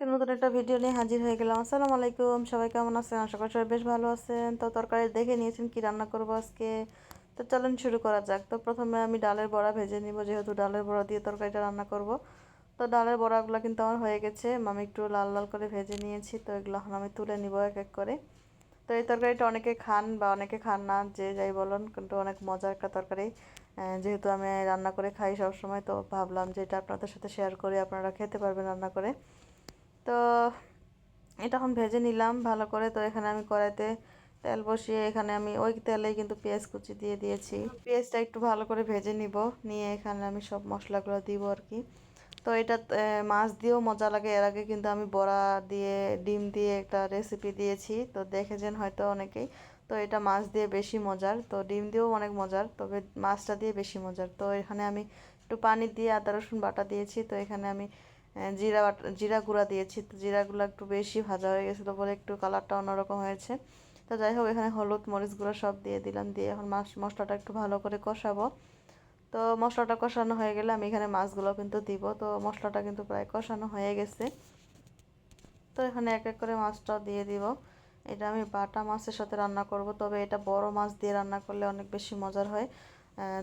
আজকে নতুন একটা ভিডিও নিয়ে হাজির হয়ে গেলাম। আসসালামু আলাইকুম, সবাই কেমন আছেন? আশা করি সবাই বেশ ভালো আছেন। তো তরকারি দেখে নিয়েছেন কি রান্না করব আজকে। তো চলেন শুরু করা যাক। তো প্রথমে আমি ডালের বড়া ভেজে নিব, যেহেতু ডালের বড়া দিয়ে তরকারিটা রান্না করব। তো ডালের বড়াগুলো কিন্তু আমার হয়ে গেছে। আমি একটু লাল লাল করে ভেজে নিয়েছি, তো এগুলো এখন আমি তুলে নিব এক এক করে। তো এই তরকারিটা অনেকে খান বা অনেকে খান না, যে যাই বলুন, কিন্তু অনেক মজার একটা তরকারি। যেহেতু আমি রান্না করে খাই সবসময়, তো ভাবলাম যে এটা আপনাদের সাথে শেয়ার করে, আপনারা খেতে পারবেন রান্না করে। তো এটা এখন ভেজে নিলাম ভালো করে। তো এখানে আমি কড়াইতে তেল বসিয়ে এখানে আমি ওই তেলেই কিন্তু পেঁয়াজ কুচি দিয়ে দিয়েছি। পেঁয়াজটা একটু ভালো করে ভেজে নিব। নিয়ে এখানে আমি সব মশলাগুলো দিব আর কি। তো এটা মাছ দিয়েও মজা লাগে। এর আগে কিন্তু আমি বড়া দিয়ে, ডিম দিয়ে একটা রেসিপি দিয়েছি। তো দেখেছেন হয়তো অনেকেই। তো এটা মাছ দিয়ে বেশি মজার। তো ডিম দিয়েও অনেক মজার। তবে মাছটা দিয়ে বেশি মজার। তো এখানে আমি একটু পানি দিয়ে আদা রসুন বাটা দিয়েছি। তো এখানে আমি জিরা বাটা, জিরা গুঁড়া দিয়েছি। তো জিরাগুলো একটু বেশি ভাজা হয়ে গেছিল বলে একটু কালারটা অন্যরকম হয়েছে। তো যাই হোক, এখানে হলুদ, মরিচ গুঁড়ো সব দিয়ে দিলাম। দিয়ে এখন মাছ, মশলাটা একটু ভালো করে কষাবো। তো মশলাটা কষানো হয়ে গেলে আমি এখানে মাছগুলো কিন্তু দিব। তো মশলাটা কিন্তু প্রায় কষানো হয়ে গেছে। তো এখানে এক এক করে মাছটাও দিয়ে দিব। এটা আমি বাটা মাছের সাথে রান্না করব। তবে এটা বড় মাছ দিয়ে রান্না করলে অনেক বেশি মজার হয়।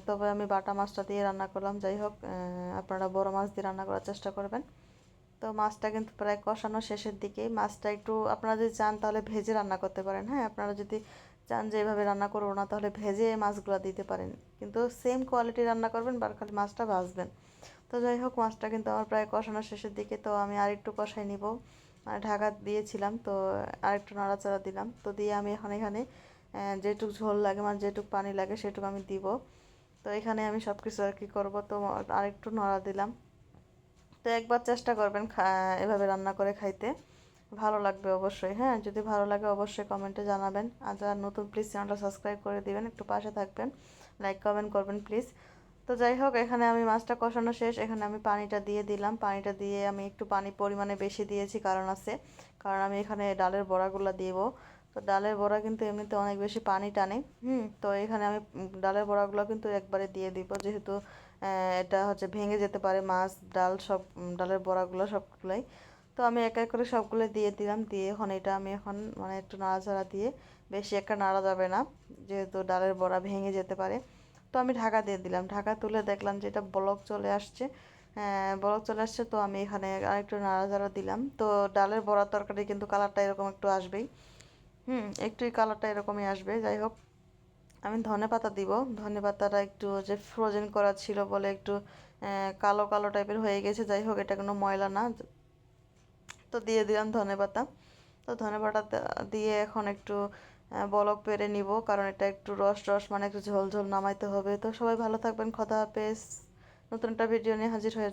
তবে আমি বাটা মাছটা দিয়ে রান্না করলাম। যাই হোক আপনারা বড় মাছ দিয়ে রান্না করার চেষ্টা করবেন। তো মাছটা কিন্তু প্রায় কষানো শেষের দিকেই মাছটা একটু আপনারা যদি চান তাহলে ভেজে রান্না করতে পারেন। হ্যাঁ আপনারা যদি চান যে এভাবে রান্না করব না, তাহলে ভেজে মাছগুলো দিতে পারেন। কিন্তু সেম কোয়ালিটি রান্না করবেন বার খালি মাছটা ভাজবেন। তো যাই হোক, মাছটা কিন্তু আমার প্রায় কষানো শেষের দিকে। তো আমি আরেকটু কষাই নিব। মানে ঢাকা দিয়েছিলাম, তো আরেকটু নাড়াচাড়া দিলাম। তো দিয়ে আমি এখন এখানে যেটুক ঝোল লাগে মানে যেটুক পানি লাগে, সেটুকু আমি দিব। তো এখানে আমি সব কিছু আর কি করব। তো আরেকটু নাড়া দিলাম। তো একবার চেষ্টা করবেন এভাবে রান্না করে খাইতে। ভালো লাগবে অবশ্যই হ্যাঁ? যদি ভালো লাগে অবশ্যই কমেন্টে জানাবেন। আর যারা নতুন প্লিজ চ্যানেলটা সাবস্ক্রাইব করে দিবেন, একটু পাশে থাকবেন। লাইক কমেন্ট করবেন প্লিজ তো যাই হোক, এখানে আমি মাছটা কষানো শেষ। এখানে আমি পানিটা দিয়ে দিলাম। পানিটা দিয়ে আমি একটু পানি পরিমাণে বেশি দিয়েছি কারণ আছে। কারণ আমি এখানে ডালের বড়াগুলো দিব। তো ডালের বড়া কিন্তু এমনিতে অনেক বেশি পানি টানে। হুম। তো এখানে আমি ডালের বড়াগুলো কিন্তু একবারে দিয়ে দিব। যেহেতু এটা হচ্ছে ভেঙে যেতে পারে মাছ ডাল সব ডালের বড়াগুলো সবগুলোই। তো আমি এক এক করে সবগুলো দিয়ে দিলাম। দিয়ে এখন এটা আমি এখন মানে একটু নাড়াচাড়া দিয়ে বেশি একটা নাড়া যাবে না যেহেতু ডালের বড়া ভেঙে যেতে পারে। তো আমি ঢাকা দিয়ে দিলাম। ঢাকা তুলে দেখলাম যে এটা ব্লক চলে আসছে। বলক চলে আসছে তো আমি এখানে আরেকটু নাড়াচাড়া দিলাম। তো ডালের বড়া তরকারি কিন্তু কালারটা এরকম একটু আসবেই। হুম, একটু কালারটা এরকমই আসবে, যাই হোক। আমি ধনে পাতা দিব, ধনে পাতাটা একটু যে ফ্রোজেন করা ছিল বলে একটু কালো কালো টাইপের হয়ে গেছে, যাই হোক, এটা কোনো ময়লা না। তো দিয়ে দিলাম ধনে পাতা। তো ধনে পাতা দিয়ে এখন একটু বলক পেরে নিব, কারণ এটা একটু রস রস মানে একটু ঝোল ঝোল নামাইতে হবে। তো সবাই ভালো থাকবেন, খোদা হাফেজ। নতুন একটা ভিডিও নিয়ে হাজির হয়ে